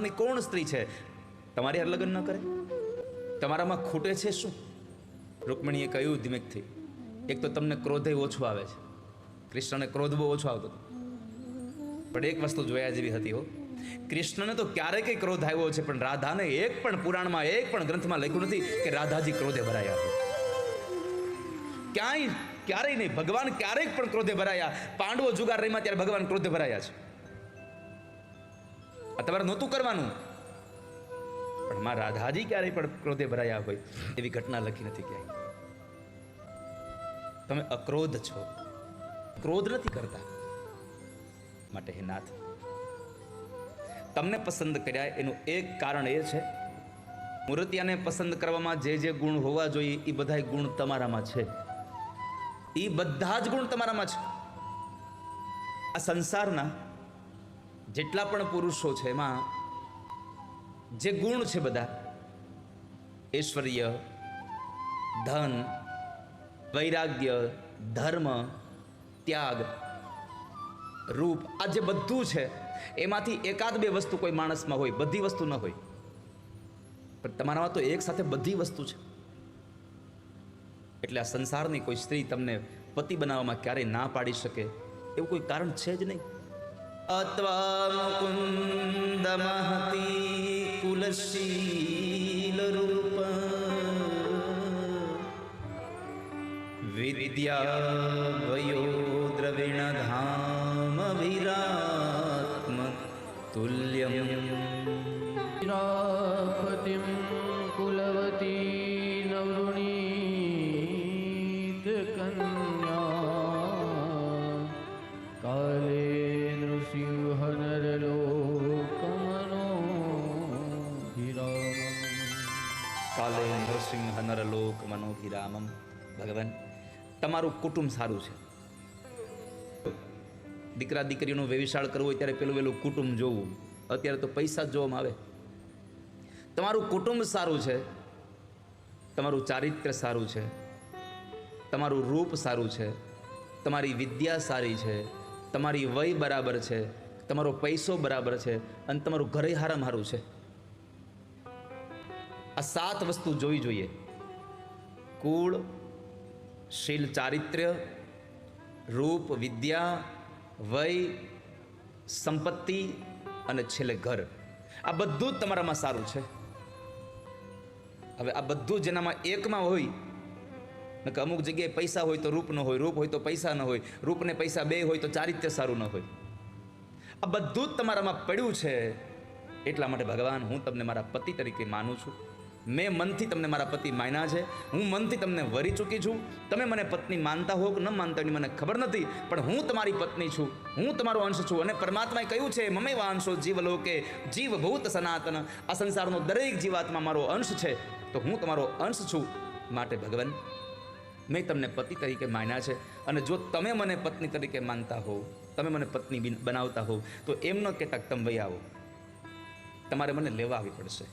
ની કોણ સ્ત્રી છે? તમારી હારે લગ્ન ન કરે? તમારામાં ખૂટે છે શું? રૂકમણીએ કહ્યું ધીમેકથી. એક તો તમને ક્રોધે ઓછો આવે છે. કૃષ્ણને ક્રોધ બહુ ઓછો આવતો પણ એક વસ્તુ જોયા જેવી હતી હો. કૃષ્ણને તો ક્યારેક ક્રોધ આવ્યો છે, પણ રાધાને એક પણ પુરાણમાં, એક પણ ગ્રંથમાં લખ્યું નથી કે રાધાજી ક્રોધે ભરાયા ક્યાંય ક્યારેય નહીં. ભગવાન ક્યારેક પણ ક્રોધે ભરાયા. પાંડવો જુગાર રહીમાં ત્યારે ભગવાન ક્રોધે ભરાયા છે. આ તમારે નહોતું કરવાનું. પણ માં રાધાજી ક્યારેય પણ ક્રોધે ભરાયા હોય, એવી ઘટના લખી નથી ક્યાંય. તમે અક્રોધ છો. ક્રોધ નથી કરતા. માટે હે નાથ, તમને પસંદ કર્યા એનું એક કારણ એ છે, મૂર્તિયાને પસંદ કરવામાં જે જે ગુણ હોવા જોઈએ એ બધા ગુણ તમારામાં છે. એ બધા જ ગુણ તમારામાં છે. આ સંસારના જેટલા પણ પુરુષો છે એમાં જે ગુણ છે બધા, ઐશ્વર્ય, ધન, વૈરાગ્ય, ધર્મ, ત્યાગ, રૂપ, આ જે બધું છે, એમાંથી એકાદ બે વસ્તુ કોઈ માણસમાં હોય, બધી વસ્તુ ન હોય. પણ તમારામાં તો એક સાથે બધી વસ્તુ છે. એટલે આ સંસારની કોઈ સ્ત્રી તમને પતિ બનાવવામાં ક્યારેય ના પાડી શકે, એવું કોઈ કારણ છે જ નહીં. અત્વા મુકુંદ મહતી કુલશીલ રૂપ વિદ્યાવયો દ્રવિણ ધામ વિરાત્મ તુલ્યમ રાખતિમ કુલવતી નવૃણી કન્યા મનોભિરામમ ભગવાન, તમારું કુટુંબ સારું છે. દીકરા દીકરીનું વ્યવિશાળ કરવું હોય ત્યારે પેલું પેલું કુટુંબ જોવું. અત્યારે તો પૈસા જ જોવામાં આવે. તમારું કુટુંબ સારું છે. તમારું ચારિત્ર્ય સારું છે. તમારું રૂપ સારું છે. તમારી વિદ્યા સારી છે. તમારી વય બરાબર છે. તમારો પૈસો બરાબર છે અને તમારું ઘરે હારામ હારું છે. આ સાત વસ્તુ જોવી જોઈએ. કુળ, શીલ ચારિત્ર્ય, રૂપ, વિદ્યા, વય, સંપત્તિ અને છેલ્લે ઘર. આ બધું જ તમારામાં સારું છે. હવે આ બધું જેનામાં એકમાં હોય કે અમુક જગ્યાએ પૈસા હોય તો રૂપ ન હોય, રૂપ હોય તો પૈસા ન હોય, રૂપને પૈસા બે હોય તો ચારિત્ર્ય સારું ન હોય. આ બધું જ તમારામાં પડ્યું છે, એટલા માટે ભગવાન હું તમને મારા પતિ તરીકે માનું છું. મેં મનથી તમને મારા પતિ માન્યા છે. હું મનથી તમને વરી ચૂકી છું. તમે મને પત્ની માનતા હો કે ન માનતા એની મને ખબર નથી. પણ હું તમારી પત્ની છું. હું તમારો અંશ છું. અને પરમાત્માએ કહ્યું છે મમે વાંશો જીવ લોકે જીવ ભૂત સનાતન. આ સંસારનો દરેક જીવાત્મા મારો અંશ છે. તો હું તમારો અંશ છું માટે ભગવાન, મેં તમને પતિ તરીકે માન્યા છે. અને જો તમે મને પત્ની તરીકે માનતા હો તમે મને પત્ની બિન- બનાવતા હો તો એમનો કેટલાક તમ આવો. તમારે મને લેવા આવી પડશે.